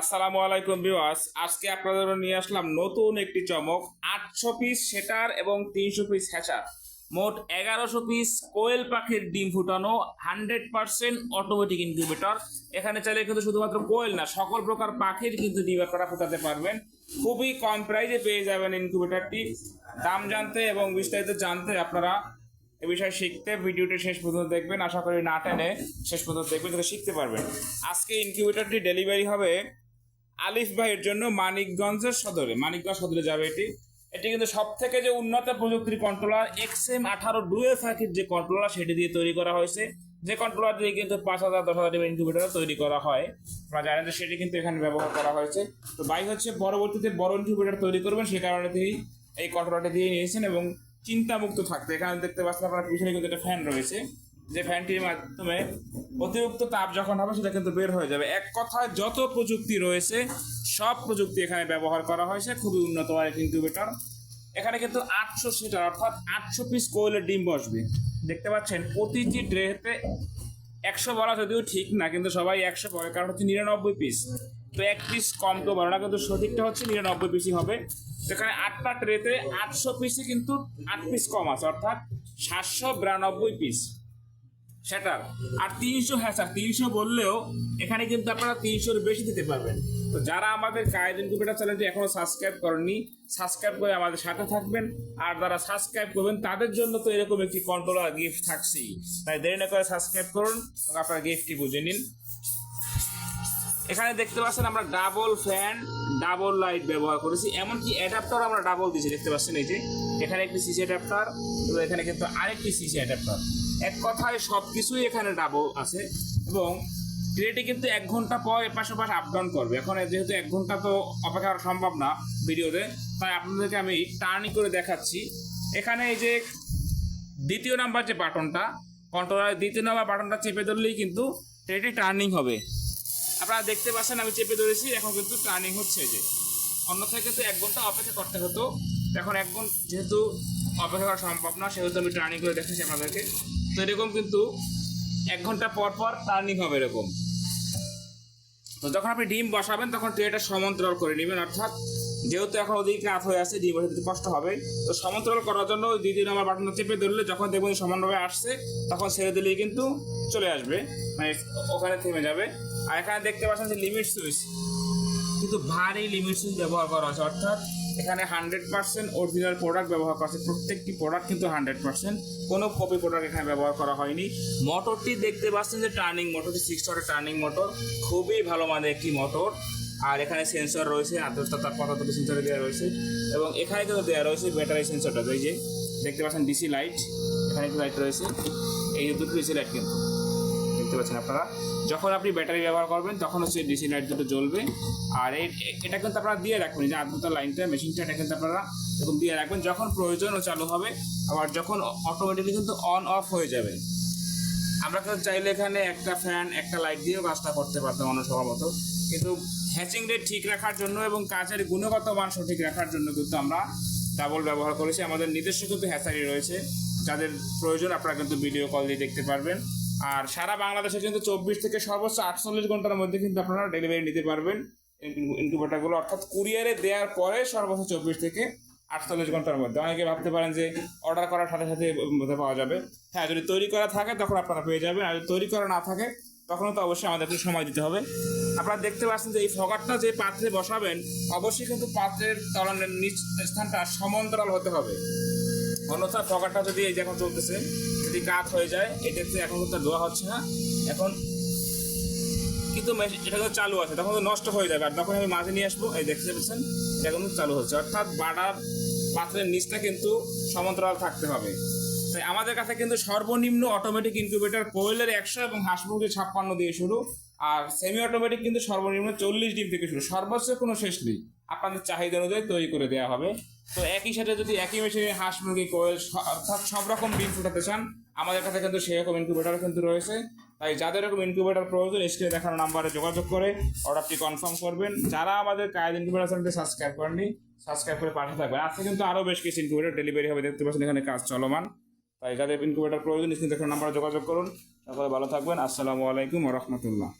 আসসালামু আলাইকুম ভিউয়ার্স। আজকে আপনাদের নিয়ে আসলাম নতুন একটি চমক, আটশো পিস সেটার এবং তিনশো পিস হ্যাচার মোট এগারোশো পিস কোয়েল পাখির ডিম ফুটানো, হান্ড্রেড পার্সেন্ট অটোমেটিক ইনকিউবেটর এখানে চাইলে কিন্তু শুধুমাত্র কোয়েল না, সকল প্রকার পাখির কিন্তু ডিম আপনারা ফুটাতে পারবেন। খুবই কম প্রাইজে পেয়ে যাবেন ইনকিউবেটরটি দাম জানতে এবং বিস্তারিত জানতে আপনারা এ বিষয়ে শিখতে ভিডিওটি শেষ পর্যন্ত দেখবেন। আশা করি না টেনে শেষ পর্যন্ত দেখবেন, যাতে শিখতে পারবেন। আজকে ইনকিউবেটরটি ডেলিভারি হবে আলিফ ভাইয়ের জন্য মানিকগঞ্জের সদরে, মানিকগঞ্জ সদরে যাবে এটি। এটি কিন্তু সব থেকে যে উন্নত প্রযুক্তির কন্ট্রোলার এক্স এম আঠারো ডুয়ে ফাঁকির যে কন্ট্রোলার সেটি দিয়ে তৈরি করা হয়েছে। যে কন্ট্রোলার দিয়ে কিন্তু পাঁচ হাজার দশ হাজার ইনকিউবেটর তৈরি করা হয়। আপনারা জানেন যে সেটি কিন্তু এখানে ব্যবহার করা হয়েছে। তো ভাই হচ্ছে পরবর্তীতে বড় ইনকিউবেটর তৈরি করবেন, সে কারণে তিনি এই কন্ট্রোলারটি দিয়ে নিয়েছেন এবং চিন্তামুক্ত থাকতে। এখানে দেখতে পাচ্ছেন আপনার পিছনে কিন্তু একটা ফ্যান রয়েছে। যে ফ্যানটির মাধ্যমে অতিরিক্ত তাপ যখন হবে, সেটা কিন্তু বের হয়ে যাবে। এক কথায়, যত প্রযুক্তি রয়েছে, সব প্রযুক্তি এখানে ব্যবহার করা হয়েছে। খুবই উন্নত মানের ইনকিউবেটর এখানে কিন্তু আটশো সিটার অর্থাৎ আটশো পিস কোয়েলের ডিম বসবে। দেখতে পাচ্ছেন, প্রতিটি ড্রেতে একশো বলা যদিও ঠিক না, কিন্তু সবাই একশো বলে, কারণ হচ্ছে নিরানব্বই পিস তো এক পিস কম তো বলো না কিন্তু সঠিকটা হচ্ছে নিরানব্বই পিসই হবে। তো এখানে আটটা ট্রেতে আটশো পিসে কিন্তু আট পিস কম আছে, অর্থাৎ সাতশো বিরানব্বই পিস সেটার। আর তিনশো হ্যাঁ স্যার, তিনশো বললেও এখানে কিন্তু আপনারা তিনশোর বেশি দিতে পারবেন। তো যারা আমাদের কায়দিন কুপিটা চ্যানেলটি এখনও সাবস্ক্রাইব করেননি, সাবস্ক্রাইব করে আমাদের সাথে থাকবেন। আর যারা সাবস্ক্রাইব করবেন, তাদের জন্য তো এরকম একটি কন্ট্রোলার গিফট থাকছেই। তাই দেরি না করে সাবস্ক্রাইব করুন আপনার গিফটটি বুঝে নিন। এখানে দেখতে পাচ্ছেন আমরা ডাবল ফ্যান ডাবল লাইট ব্যবহার করেছি। এমনকি অ্যাডাপ্টার আমরা ডাবল দিয়েছি, দেখতে পাচ্ছেন এই যে। এখানে একটি সিসি অ্যাডাপ্টার এখানে কিন্তু আরেকটি সিসি অ্যাডাপ্টার এক কথায় সব কিছুই এখানে ডাবল আছে এবং ট্রেটি কিন্তু এক ঘণ্টা পর এপাশে পাশে আপ ডাউন করবে। এখন যেহেতু এক ঘণ্টা তো অপেক্ষা করা সম্ভব না ভিডিওতে, তাই আপনাদেরকে আমি টার্নিং করে দেখাচ্ছি। এখানে এই যে দ্বিতীয় নাম্বার যে বাটনটা কন্ট্রোলারের দ্বিতীয় নাম্বার বাটনটা চেপে ধরলেই কিন্তু ট্রেটি টার্নিং হবে। আপনারা দেখতে পাচ্ছেন আমি চেপে ধরেছি, এখন কিন্তু টার্নিং হচ্ছে যে। অন্যথায় কিন্তু এক ঘণ্টা অপেক্ষা করতে হতো। এখন এক ঘণ্টা যেহেতু অপেক্ষা করা সম্ভব না, সেহেতু আমি টার্নিং করে দেখাচ্ছি আপনাদেরকে। তো এরকম কিন্তু এক ঘণ্টা পর পর টার্নিং হবে এরকম। তো যখন আপনি ডিম বসাবেন, তখন ট্রেটা সমান্তরাল করে নেবেন, অর্থাৎ যেহেতু এখন ওদিকে রাত হয়ে আছে, ডিম বসাতে কষ্ট হবে। তো সমান্তরাল করার জন্য ওই দ্বিতীয় নাম্বার বাটনটা চেপে ধরলে যখন দেখবেন সমানভাবে আসছে, তখন ছেড়ে দিলেই কিন্তু চলে আসবে মানে ওখানে থেমে যাবে। আর এখানে দেখতে পাচ্ছেন যে লিমিট সুইচ কিন্তু ভারী লিমিট সুইচ ব্যবহার করা হয়েছে। অর্থাৎ এখানে হান্ড্রেড পার্সেন্ট অরিজিনাল প্রোডাক্ট ব্যবহার করা হয়েছে। প্রত্যেকটি প্রোডাক্ট কিন্তু হান্ড্রেড পার্সেন্ট কোনো কপি প্রোডাক্ট এখানে ব্যবহার করা হয়নি। মোটরটি দেখতে পাচ্ছেন যে টার্নিং মোটরটি সিক্স ওয়াটের টার্নিং মোটর খুবই ভালো মানের একটি মোটর আর এখানে সেন্সর রয়েছে আর্দ্রতা তাপমাত্রা সেন্সর দেওয়া রয়েছে। এবং এখানে কিন্তু দেওয়া রয়েছে ব্যাটারি সেন্সরটা এই যে, দেখতে পাচ্ছেন ডিসি লাইট এখানে একটি লাইট রয়েছে। এই দুটো ডিসি লাইট কিন্তু। দেখতে পাচ্ছেন আপনারা। যখন আপনি ব্যাটারি ব্যবহার করবেন, তখন হচ্ছে ডিসি লাইট দুটো জ্বলবে। আর এটা কিন্তু আপনারা দিয়ে রাখবেন যে আর্দ্রতার লাইনটা মেশিনটা এটা কিন্তু আপনারা এরকম দিয়ে রাখবেন। যখন প্রয়োজন ও চালু হবে, আবার যখন অটোমেটিকলি কিন্তু অন অফ হয়ে যাবে। আমরা কিন্তু চাইলে এখানে একটা ফ্যান একটা লাইট দিয়েও কাজটা করতে পারতাম অনুসভা মতো কিন্তু হ্যাচিং রেট ঠিক রাখার জন্য এবং কাজের গুণগত মান সঠিক রাখার জন্য কিন্তু আমরা ডাবল ব্যবহার করেছি। আমাদের নিজস্ব কিন্তু হ্যাচারি রয়েছে। যাদের প্রয়োজন আপনারা কিন্তু ভিডিও কল দিয়ে দেখতে পারবেন। আর সারা বাংলাদেশে কিন্তু চব্বিশ থেকে সর্বোচ্চ আটচল্লিশ ঘণ্টার মধ্যে কিন্তু আপনারা ডেলিভারি নিতে পারবেন ইনকিউবেটারগুলো অর্থাৎ কুরিয়ারে দেওয়ার পরে সর্বোচ্চ চব্বিশ থেকে আটচল্লিশ ঘণ্টার মধ্যে। অনেকে ভাবতে পারেন যে অর্ডার করার সাথে সাথে মধ্যে পাওয়া যাবে। হ্যাঁ যদি তৈরি করা থাকে তখন আপনারা পেয়ে যাবেন। আর যদি তৈরি করা না থাকে তখনও তো অবশ্যই আমাদের একটু সময় দিতে হবে। আপনারা দেখতে পাচ্ছেন যে এই ফগারটা যে পাত্রে বসাবেন, অবশ্যই কিন্তু পাত্রের তলানের নিচ স্থানটা সমান্তরাল হতে হবে। অন্যথায় ফগারটা যদি এই যে এখন চলতেছে যদি কাত হয়ে যায় এটাতে এখন তো ধোয়া হচ্ছে না। এখন কিন্তু এটা কিন্তু চালু আছে, তখন তো নষ্ট হয়ে যাবে। আর তখন আমি মাঝে নিয়ে আসব, এই দেখতে পাচ্ছেন, এটা কিন্তু চালু হচ্ছে। অর্থাৎ বাড়ার পাত্রের নিচটা কিন্তু সমান্তরাল থাকতে হবে। তাই আমাদের কাছে কিন্তু সর্বনিম্ন অটোমেটিক ইনকিউবেটর কোয়েলের একশো এবং হাঁস মুরগির ছাপ্পান্ন দিয়ে শুরু। আর সেমি অটোমেটিক কিন্তু সর্বনিম্ন চল্লিশ ডিম থেকে শুরু। সর্বোচ্চ কোনো শেষ নেই। আপনাদের চাহিদা অনুযায়ী তৈরি করে দেওয়া হবে। তো একই সাথে যদি একই মেশিনে হাঁস, মুরগি, কোয়েল অর্থাৎ সব রকম ডিম ফুটাতে চান, আমাদের কাছে কিন্তু সেরকম ইনকিউবেটর কিন্তু রয়েছে। তাই যাদের এরকম ইনকিউবেটর প্রয়োজন স্ক্রিনে দেখানো নাম্বারে যোগাযোগ করে অর্ডারটি কনফার্ম করবেন। যারা আমাদের কায়েদ ইনকিউবেটর চ্যানেলটি সাবস্ক্রাইব করেননি সাবস্ক্রাইব করে পাশে থাকবেন। আজকে কিন্তু আরও বেশ কিছু ইনকিউবেটর ডেলিভারি হবে, দেখতে পাচ্ছেন এখানে কাজ চলমান। তাই যাদের ইনকিউবেটর প্রয়োজন স্ক্রিনে দেখানো নাম্বারে যোগাযোগ করুন। তারপরে ভালো থাকবেন। আসসালামু আলাইকুম রহমতুল্লাহ।